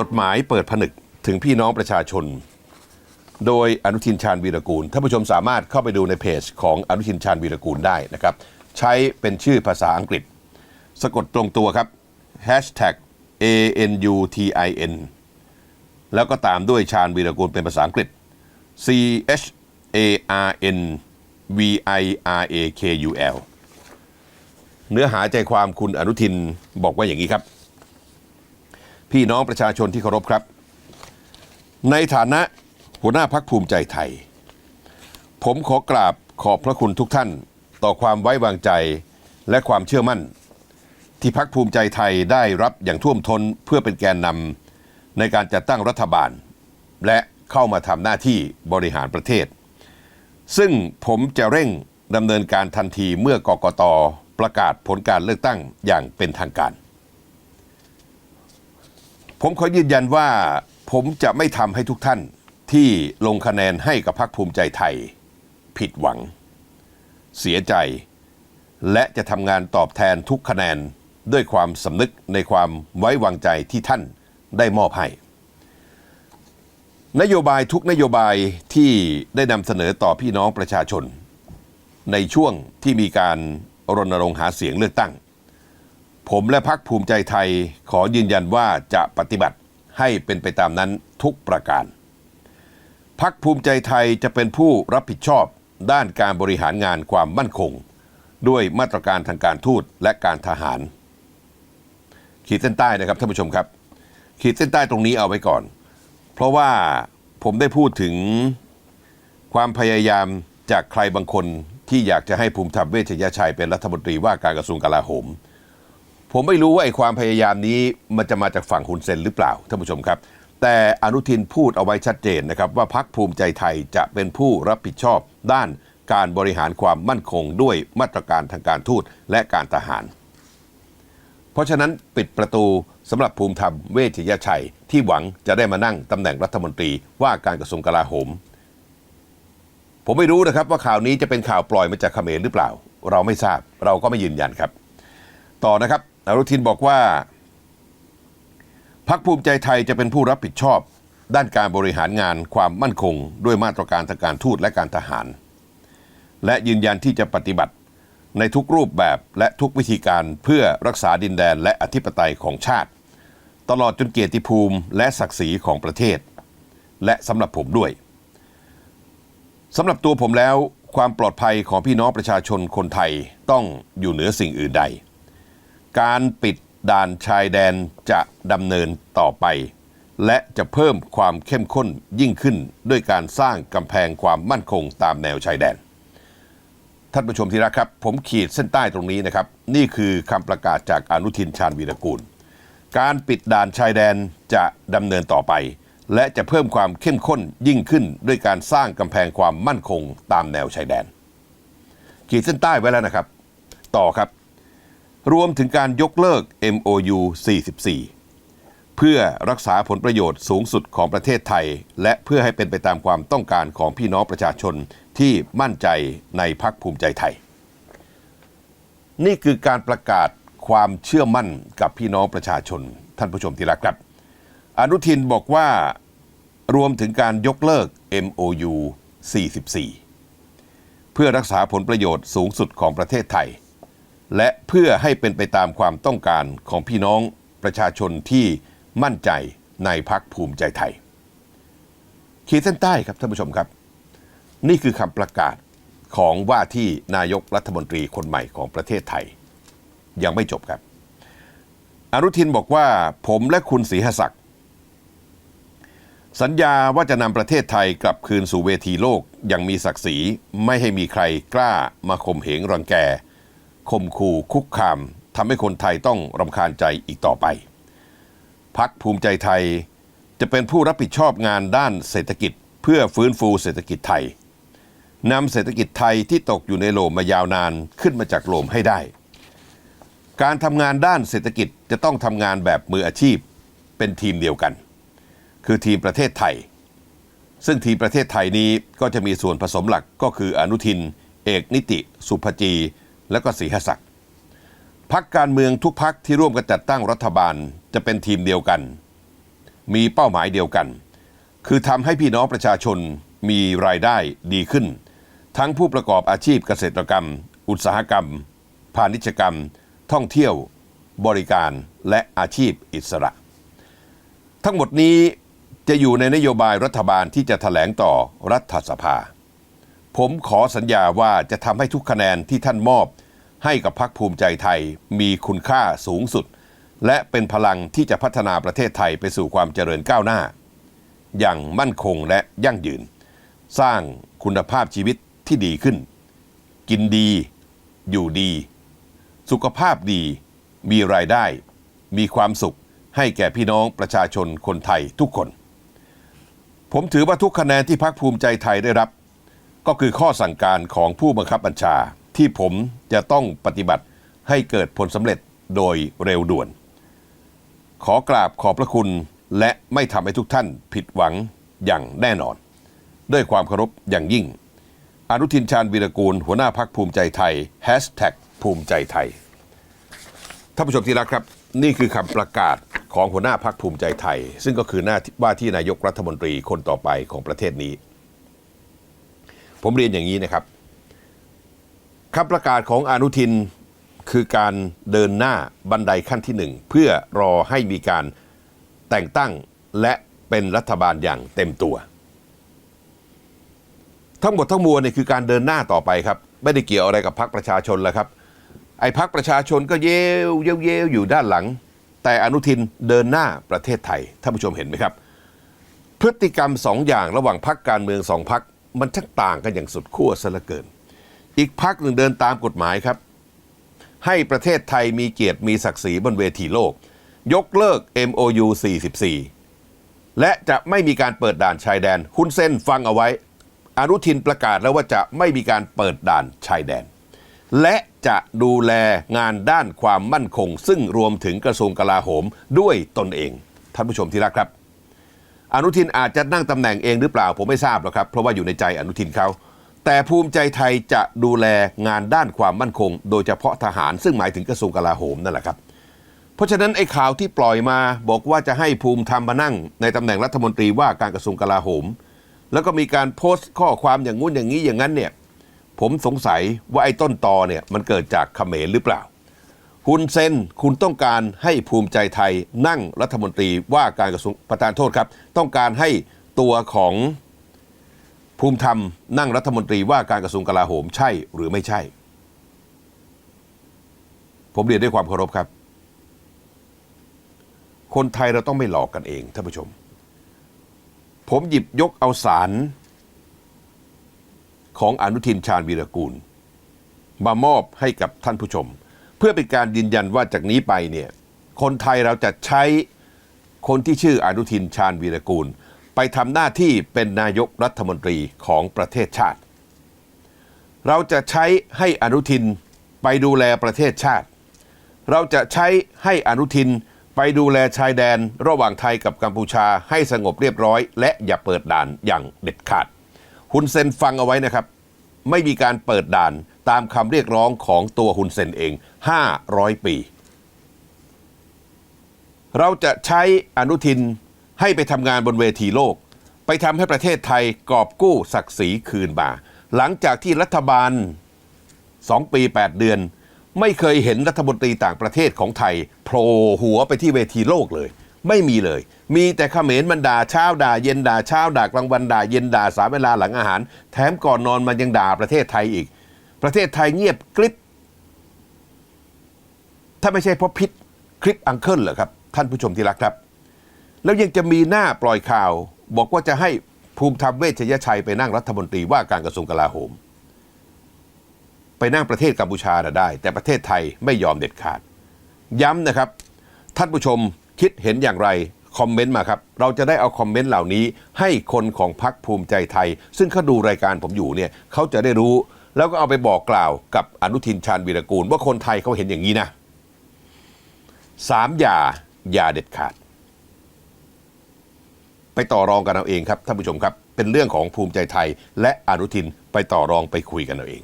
จดหมายเปิดผนึกถึงพี่น้องประชาชน โดยอนุทินชาญวีรกูลท่านผู้ชมสามารถเข้าไปดูในเพจของอนุทินชาญวีรกูลได้นะครับ ใช้เป็นชื่อภาษาอังกฤษ สะกดตรงตัวครับ hashtag A N U T I N แล้วก็ตามด้วยชาญวีรกูลเป็นภาษาอังกฤษ C H A R N V I R A K U L เนื้อหาใจความคุณอนุทินบอกว่าอย่างนี้ครับ พี่น้องประชาชนที่เคารพครับ ในฐานะหัวหน้าพักภูมิใจไทย ผมขอกราบขอบพระคุณทุกท่านต่อความไว้วางใจและความเชื่อมั่น ที่พักภูมิใจไทยได้รับอย่างท่วมท้นเพื่อเป็นแกนนำในการจัดตั้งรัฐบาล และเข้ามาทำหน้าที่บริหารประเทศ ซึ่งผมจะเร่งดำเนินการทันทีเมื่อกกตประกาศผลการเลือกตั้งอย่างเป็นทางการ ผมขอยืนยันว่าผมจะไม่ทำให้ทุกท่านที่ลงคะแนนให้กับพรรคภูมิใจไทย ผิดหวัง เสียใจ และจะทำงานตอบแทนทุกคะแนนด้วยความสำนึกในความไว้วางใจที่ท่านได้มอบให้ นโยบายทุกนโยบายที่ได้นำเสนอต่อพี่น้องประชาชน ในช่วงที่มีการรณรงค์หาเสียงเลือกตั้ง ผมและพักภูมิใจไทยขอยืนยันว่าจะปฏิบัติให้เป็นไปตามนั้นทุกประการ พักภูมิใจไทยจะเป็นผู้รับผิดชอบด้านการบริหารงานความมั่นคง ด้วยมาตรการทางการทูตและการทหาร ขีดเส้นใต้นะครับท่านผู้ชมครับ ขีดเส้นใต้ตรงนี้เอาไว้ก่อน เพราะว่าผมได้พูดถึงความพยายามจากใครบางคนที่อยากจะให้ภูมิธรรมเวชยชัยเป็นรัฐมนตรีว่าการกระทรวงกลาโหม ผมไม่รู้ว่าไอ้ความพยายามนี้มันจะมาจากฝั่งคุณเซนหรือเปล่าท่านผู้ชมครับ แต่อนุทินพูดเอาไว้ชัดเจนนะครับว่าพักภูมิใจไทยจะเป็นผู้รับผิดชอบด้านการบริหารความมั่นคงด้วยมาตรการทางการทูตและการทหาร เพราะฉะนั้นปิดประตูสำหรับภูมิธรรมเวชยชัย ที่หวังจะได้มานั่งตำแหน่งรัฐมนตรีว่าการกระทรวงกลาโหม ผมไม่รู้นะครับว่าข่าวนี้จะเป็นข่าวปล่อยมาจากเขมรหรือเปล่า เราไม่ทราบเราก็ไม่ยืนยันครับ ต่อนะครับ อนุทินบอกว่าพักภูมิใจไทยจะเป็นผู้รับผิดชอบ ด้านการบริหารงานความมั่นคง ด้วยมาตรการทางการทูตและการทหาร และยืนยันที่จะปฏิบัติในทุกรูปแบบและทุกวิธีการเพื่อรักษาดินแดนและอธิปไตยของชาติ ตลอดจนเกียรติภูมิและศักดิ์ศรีของประเทศ และสำหรับผมด้วยสำหรับตัวผมแล้วความปลอดภัยของพี่น้องประชาชนคนไทยต้องอยู่เหนือสิ่งอื่นใด การปิดด่านชายแดนจะดำเนินต่อไป และจะเพิ่มความเข้มข้นยิ่งขึ้นด้วยการสร้างกำแพงความมั่นคงตามแนวชายแดน ท่านผู้ชมที่รักครับ ผมขีดเส้นใต้ตรงนี้นะครับ นี่คือคำประกาศจากอนุทินชาญวีรกูล การปิดด่านชายแดนจะดำเนินต่อไป และจะเพิ่มความเข้มข้นยิ่งขึ้นด้วยการสร้างกำแพงความมั่นคงตามแนวชายแดน ขีดเส้นใต้ไว้แล้วนะครับ ต่อครับ รวมถึงการยกเลิก MOU 44 เพื่อรักษาผลประโยชน์สูงสุดของประเทศไทย และเพื่อให้เป็นไปตามความต้องการของพี่น้องประชาชนที่มั่นใจในพักภูมิใจไทย นี่คือการประกาศความเชื่อมั่นกับพี่น้องประชาชน ท่านผู้ชมที่รักครับ อนุทินบอกว่ารวมถึงการยกเลิก MOU 44 เพื่อรักษาผลประโยชน์สูงสุดของประเทศไทย และเพื่อให้เป็นไปตามความต้องการของพี่น้องประชาชนที่มั่นใจในพักภูมิใจไทย ขีดเส้นใต้ครับท่านผู้ชมครับ นี่คือคำประกาศของว่าที่นายกรัฐมนตรีคนใหม่ของประเทศไทย ยังไม่จบครับ อนุทินบอกว่าผมและคุณศรีหศักดิ์สัญญาว่าจะนำประเทศไทยกลับคืนสู่เวทีโลกอย่างมีศักดิ์ศรีไม่ให้มีใครกล้ามาข่มเหงรังแก ข่มขู่คุกคามทำให้คนไทยต้องรำคาญใจอีกต่อไป พักภูมิใจไทยจะเป็นผู้รับผิดชอบงานด้านเศรษฐกิจ เพื่อฟื้นฟูเศรษฐกิจไทยนำเศรษฐกิจไทยที่ตกอยู่ในโลมมายาวนานขึ้นมาจากโลมให้ได้ การทำงานด้านเศรษฐกิจจะต้องทำงานแบบมืออาชีพเป็นทีมเดียวกัน คือทีมประเทศไทย ซึ่งทีมประเทศไทยนี้ก็จะมีส่วนผสมหลักก็คืออนุทิน เอกนิติ สุภจี และก็ศรีหศักดิ์พักการเมืองทุกพักที่ร่วมกันจัดตั้งรัฐบาลจะเป็นทีมเดียวกัน มีเป้าหมายเดียวกัน คือทำให้พี่น้องประชาชนมีรายได้ดีขึ้น ทั้งผู้ประกอบอาชีพเกษตรกรรม อุตสาหกรรม พาณิชยกรรม ท่องเที่ยว บริการและอาชีพอิสระ ทั้งหมดนี้จะอยู่ในนโยบายรัฐบาลที่จะถแถลงต่อรัฐสภา ผมขอสัญญาว่าจะทำให้ทุกคะแนนที่ท่านมอบ ให้กับพรรคภูมิใจไทยมีคุณค่าสูงสุด และเป็นพลังที่จะพัฒนาประเทศไทยไปสู่ความเจริญก้าวหน้า อย่างมั่นคงและยั่งยืน สร้างคุณภาพชีวิตที่ดีขึ้น กินดี อยู่ดี สุขภาพดี มีรายได้ มีความสุขให้แก่พี่น้องประชาชนคนไทยทุกคน ผมถือว่าทุกคะแนนที่พรรคภูมิใจไทยได้รับ ก็คือข้อสั่งการของผู้บังคับบัญชา ที่ผมจะต้องปฏิบัติให้เกิดผลสำเร็จโดยเร็วด่วน ขอกราบขอบพระคุณและไม่ทำให้ทุกท่านผิดหวังอย่างแน่นอน ด้วยความเคารพอย่างยิ่ง อนุทินชาญวีรกูล หัวหน้าพักภูมิใจไทยแฮชแท็กภูมิใจไทยท่านผู้ชมที่รักครับ นี่คือคำประกาศของหัวหน้าพักภูมิใจไทย ซึ่งก็คือหน้าว่าที่นายกรัฐมนตรีคนต่อไปของประเทศนี้ ผมเรียนอย่างนี้นะครับคำประกาศของอนุทินคือการเดินหน้าบันไดขั้นที่หนึ่งเพื่อรอให้มีการแต่งตั้งและเป็นรัฐบาลอย่างเต็มตัว ทั้งหมดทั้งมวลเนี่ยคือการเดินหน้าต่อไปครับ ไม่ได้เกี่ยวอะไรกับพรรคประชาชนแล้วครับ ไอ้พรรคประชาชนก็เย้วเย้วเย้วอยู่ด้านหลัง แต่อนุทินเดินหน้าประเทศไทยท่านผู้ชมเห็นไหมครับ พฤติกรรมสองอย่างระหว่างพรรคการเมืองสองพรรค มันช่างต่างกันอย่างสุดขั้วซะเหลือเกิน อีกพรรคหนึ่งเดินตามกฎหมายครับ ให้ประเทศไทยมีเกียรติมีศักดิ์ศรีบนเวทีโลก ยกเลิก MOU 44 และจะไม่มีการเปิดด่านชายแดนคุณเส้นฟังเอาไว้ อนุทินประกาศแล้วว่าจะไม่มีการเปิดด่านชายแดน และจะดูแลงานด้านความมั่นคง ซึ่งรวมถึงกระทรวงกลาโหมด้วยตนเอง ท่านผู้ชมที่รักครับ อนุทินอาจจะนั่งตำแหน่งเองหรือเปล่า ผมไม่ทราบหรอกครับ เพราะว่าอยู่ในใจอนุทินเขา แต่ภูมิใจไทยจะดูแลงานด้านความมั่นคง โดยเฉพาะทหารซึ่งหมายถึงกระทรวงกลาโหมนั่นแหละครับ เพราะฉะนั้นไอ้ข่าวที่ปล่อยมาบอกว่าจะให้ภูมิธรรมมานั่ง ในตำแหน่งรัฐมนตรีว่าการกระทรวงกลาโหม แล้วก็มีการโพสต์ข้อความอย่างงู้นอย่างนี้อย่างนั้นเนี่ยผมสงสัยว่าไอ้ต้นตอเนี่ยมันเกิดจากเขมรหรือเปล่า ฮุนเซนคุณต้องการให้ภูมิใจไทยนั่งรัฐมนตรีว่าการกระทรวงประธานโทษครับ ต้องการให้ตัวของภูมิธรรมนั่งรัฐมนตรีว่าการกระทรวงกลาโหมใช่หรือไม่ใช่ ผมเรียนด้วยความเคารพครับ คนไทยเราต้องไม่หลอกกันเองท่านผู้ชม ผมหยิบยกเอาสารของอนุทินชาญวีรกูล มามอบให้กับท่านผู้ชม เพื่อเป็นการยืนยันว่าจากนี้ไปเนี่ยคนไทยเราจะใช้คนที่ชื่ออนุทินชาญวีรกูล ไปทำหน้าที่เป็นนายกรัฐมนตรีของประเทศชาติ เราจะใช้ให้อนุทินไปดูแลประเทศชาติ เราจะใช้ให้อนุทินไปดูแลชายแดนระหว่างไทยกับกัมพูชาให้สงบเรียบร้อย และอย่าเปิดด่านอย่างเด็ดขาดฮุนเซนฟังเอาไว้นะครับ ไม่มีการเปิดด่าน ตามคำเรียกร้องของตัวฮุนเซนเอง 500 ปี เราจะใช้อนุทินให้ไปทำงานบนเวทีโลก ไปทำให้ประเทศไทยกอบกู้ศักดิ์ศรีคืนมา หลังจากที่รัฐบาล 2 ปี 8 เดือน ไม่เคยเห็นรัฐมนตรีต่างประเทศของไทยโผล่หัวไปที่เวทีโลกเลยไม่มีเลย มีแต่เขมรมันด่าเช้าด่าเย็นด่าเช้าด่ากลางวันด่าเย็นด่าสามเวลาหลังอาหาร แถมก่อนนอนมันยังด่าประเทศไทยอีก ประเทศไทยเงียบกริบถ้าไม่ใช่เพราะพิษคลิปอังเคิลเหรอครับ ท่านผู้ชมที่รักครับ แล้วยังจะมีหน้าปล่อยข่าว บอกว่าจะให้ภูมิธรรมเวชยชัยไปนั่งรัฐมนตรีว่าการกระทรวงกลาโหม ไปนั่งประเทศกัมพูชานะได้ แต่ประเทศไทยไม่ยอมเด็ดขาด ย้ำนะครับ ท่านผู้ชมคิดเห็นอย่างไร คอมเมนต์มาครับ เราจะได้เอาคอมเมนต์เหล่านี้ ให้คนของพรรคภูมิใจไทย ซึ่งเขาดูรายการผมอยู่เนี่ยเขาจะได้รู้ แล้วก็เอาไปบอกกล่าวกับอนุทินชาญวีรกูล ว่าคนไทยเขาเห็นอย่างนี้นะสามอย่าอย่าเด็ดขาด ไปต่อรองกันเอาเองครับท่านผู้ชมครับ เป็นเรื่องของภูมิใจไทย และอนุทินไปต่อรองไปคุยกันเอาเอง